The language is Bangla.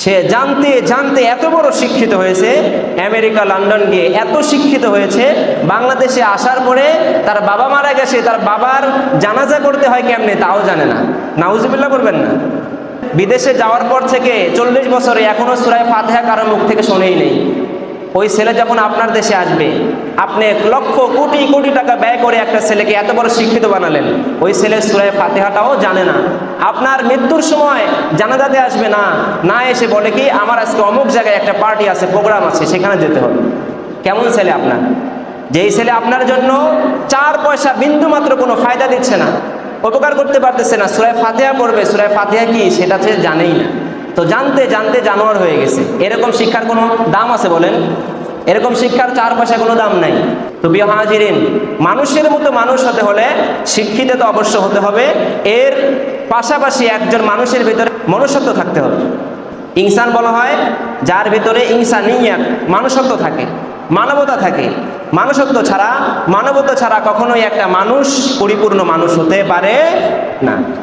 সে জানতে জানতে এত বড় শিক্ষিত হয়েছে, আমেরিকা, লন্ডন গিয়ে এত শিক্ষিত হয়েছে, বাংলাদেশে আসার পরে তার বাবা মারা গেছে, তার বাবার জানাজা করতে হয় কেমনে তাও জানে না। নাউজুবিল্লাহ করবেন না। বিদেশে যাওয়ার পর থেকে চল্লিশ বছরে এখনও সুরায় ফাতেহা কারও মুখ থেকে শোনেই নেই। ওই ছেলে যখন আপনার দেশে আসবে, আপনি এক লক্ষ কোটি কোটি টাকা ব্যয় করে একটা ছেলেকে এত বড় শিক্ষিত বানালেন। ওই ছেলে সুরায় ফাতেহাটাও জানে না। আপনার মৃত্যুর সময় জানাজাতে আসবে না। না এসে বলে কি, আমার আজকে অমুক জায়গায় একটা পার্টি আছে, প্রোগ্রাম আছে, সেখানে যেতে হবে। কেমন ছেলে আপনার? যেই ছেলে আপনার জন্য চার পয়সা বিন্দু মাত্র কোনো ফায়দা দিচ্ছে না। উপকার করতে পারতেছে না। সুরায় ফাতেহা পড়বে। সুরায় ফাতেহা কি? সেটা সে জানেই না। তো জানতে জানতে জানোয়ার হয়ে গেছে। এরকম শিক্ষার কোনো দাম আছে বলেন? এরকম শিক্ষার চার পয়সা কোনো দাম নাই। তো বিয়ে হাজিরিন, মানুষের মতো মানুষ হতে হলে শিক্ষিত তো অবশ্য হতে হবে। এর পাশাপাশি একজন মানুষের ভিতরে মনুষ্যত্ব থাকতে হবে। ইনসান বলা হয়, যার ভিতরে ইনসানিয়াত, মানুষত্ব থাকে, মানবতা থাকে। মানুষত্ব ছাড়া, মানবতা ছাড়া কখনোই একটা মানুষ পরিপূর্ণ মানুষ হতে পারে না।